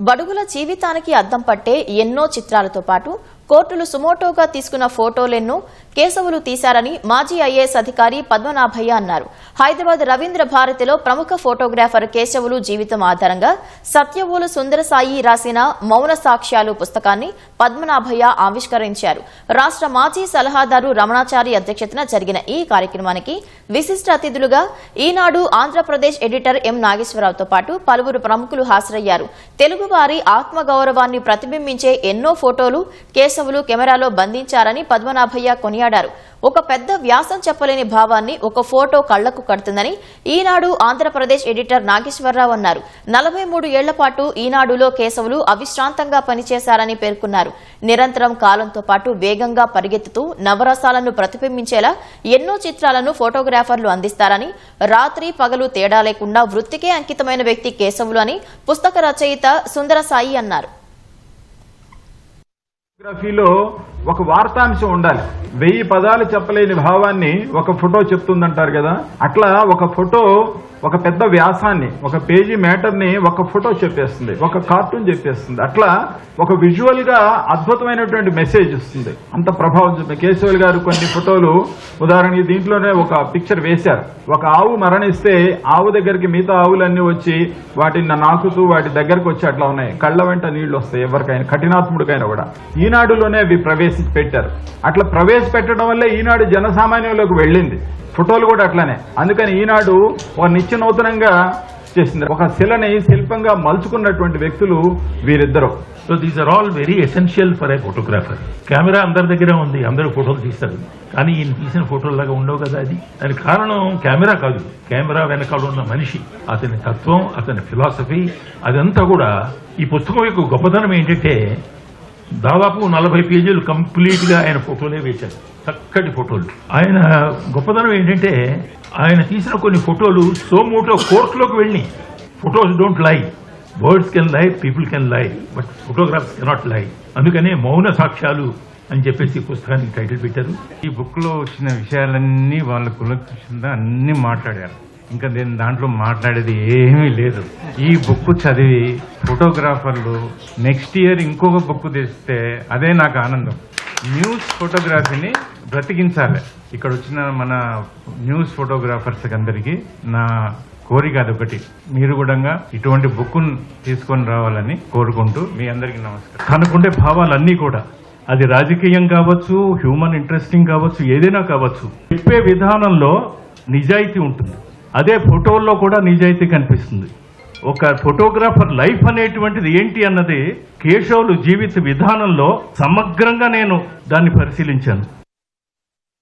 బడుగుల జీవితానికి అద్దం పట్టే ఎన్నో చిత్రాలతో పాటు కోర్టులు సుమోటోగా తీసుకున్న ఫోటోలెన్నో కేశవులు తీశారని మాజీ ఐఏఎస్ అధికారి పద్మనాభయ్య అన్నారు. హైదరాబాద్ రవీంద్ర భారతిలో ప్రముఖ ఫోటోగ్రాఫర్ కేశవులు జీవితం ఆధారంగా సత్యవోలు సుందరసాయి రాసిన మౌన సాక్ష్యాలు పుస్తకాన్ని పద్మనాభయ్య ఆవిష్కరించారు. రాష్ట్ర మాజీ సలహాదారు రమణాచారి అధ్యక్షతన జరిగిన ఈ కార్యక్రమానికి విశిష్ట అతిథులుగా ఈనాడు ఆంధ్రప్రదేశ్ ఎడిటర్ ఎం నాగేశ్వరరావుతో పాటు పలువురు ప్రముఖులు హాజరయ్యారు. తెలుగువారి ఆత్మగౌరవాన్ని ప్రతిబింబించే ఎన్నో ఫోటోలు కేశవులు కెమెరాలో బంధించారని పద్మనాభయ్య కొనియాడారు. ఒక పెద్ద వ్యాసం చెప్పలేని భావాన్ని ఒక ఫోటో కళ్ళకు కడుతుందని ఈనాడు ఆంధ్రప్రదేశ్ ఎడిటర్ నాగేశ్వరరావు అన్నారు. నలభై మూడు ఏళ్ళ పాటు ఈనాడులో కేశవులు అవిశ్రాంతంగా పనిచేశారని పేర్కొన్నారు. నిరంతరం కాలంతో పాటు వేగంగా పరిగెత్తుతూ నవరసాలను ప్రతిబింబించేలా ఎన్నో చిత్రాలను ఫోటోగ్రాఫర్లు అందిస్తారని రాత్రి పగలు తేడా లేకుండా వృత్తికే అంకితమైన వ్యక్తి కేశవులు అని పుస్తక రచయిత సుందర సాయి అన్నారు ఒక వార్తాంశం ఉండాలి. వెయ్యి పదాలు చెప్పలేని భావాన్ని ఒక ఫోటో చెప్తుందంటారు కదా? అట్లా ఒక ఫోటో ఒక పెద్ద వ్యాసాన్ని ఒక పేజీ మ్యాటర్ని ఒక ఫోటో చెప్పేస్తుంది ఒక కార్టూన్ చెప్పేస్తుంది. అట్లా ఒక విజువల్గా అద్భుతమైనటువంటి మెసేజ్ ఇస్తుంది అంత ప్రభావం చూపి కేశవులు గారు కొన్ని ఫోటోలు ఉదాహరణకి దీంట్లోనే ఒక పిక్చర్ వేశారు. ఒక ఆవు మరణిస్తే ఆవు దగ్గరికి మిగతా ఆవులన్నీ వచ్చి వాటిని నాకుతూ వాటి దగ్గరకు వచ్చి అట్లా ఉన్నాయి. కళ్ళ వెంట నీళ్ళు వస్తాయి ఎవరికైనా కఠినాత్ముడికైనా కూడా. ఈనాడులోనే అవి ప్రవేశ ప్రవేశ పెట్టారు అట్లా ప్రవేశపెట్టడం వల్లే ఈనాడు జనసామాన్యంలోకి వెళ్ళింది. ఫోటోలు కూడా అట్లానే. అందుకని ఈనాడు ఒక నిత్య నూతనంగా చేసింది. ఒక శిలని శిల్పంగా మలుచుకున్నటువంటి వ్యక్తులు వీరిద్దరు. So these are all very essential for a photographer camera అందరి దగ్గర ఉంది. అందరూ ఫోటోలు తీస్తారు. కానీ ఈయన తీసిన ఫోటోలాగా ఉండవు కదా అది? దానికి కారణం కెమెరా కాదు. కెమెరా వెనకాల ఉన్న మనిషి అతని తత్వం అతని ఫిలాసఫీ అదంతా కూడా ఈ పుస్తకం యొక్క గొప్పతనం ఏంటంటే దాదాపు నలభై పేజీలు కంప్లీట్గా ఆయన ఫోటోలే వేశారు. చక్కటి ఫోటోలు. ఆయన గొప్పతనం ఏంటంటే ఆయన తీసిన కొన్ని ఫోటోలు సోమోటో కోర్టులోకి వెళ్ళి photos don't lie. Words can lie people can lie but photographs cannot lie. అందుకనే మౌన సాక్ష్యాలు అని చెప్పేసి పుస్తకానికి టైటిల్ పెట్టారు. ఈ బుక్లో వచ్చిన విషయాలన్నీ వాళ్ళ కులకృష్ణ అన్ని మాట్లాడారు. ఇంకా నేను దాంట్లో మాట్లాడేది ఏమీ లేదు. ఈ బుక్ చదివి ఫోటోగ్రాఫర్లు నెక్స్ట్ ఇయర్ ఇంకొక బుక్ తెస్తే అదే నాకు ఆనందం. న్యూస్ ఫోటోగ్రఫీని బ్రతికించాలి. ఇక్కడ వచ్చిన మన న్యూస్ ఫోటోగ్రాఫర్స్ అందరికీ నా కోరిక అదొకటి. మీరు కూడా ఇటువంటి బుక్ తీసుకొని రావాలని కోరుకుంటూ మీ అందరికీ నమస్కారం. తనకుండే భావాలన్నీ కూడా. అది రాజకీయం కావచ్చు హ్యూమన్ ఇంట్రెస్టింగ్ కావచ్చు ఏదైనా కావచ్చు. చెప్పే విధానంలో నిజాయితీ ఉంటుంది. అదే ఫోటోల్లో కూడా నిజాయితీ కనిపిస్తుంది. ఒక ఫోటోగ్రాఫర్ లైఫ్ అనేటువంటిది ఏంటి అన్నది కేశవులు జీవిత విధానంలో సమగ్రంగా నేను దాన్ని పరిశీలించాను.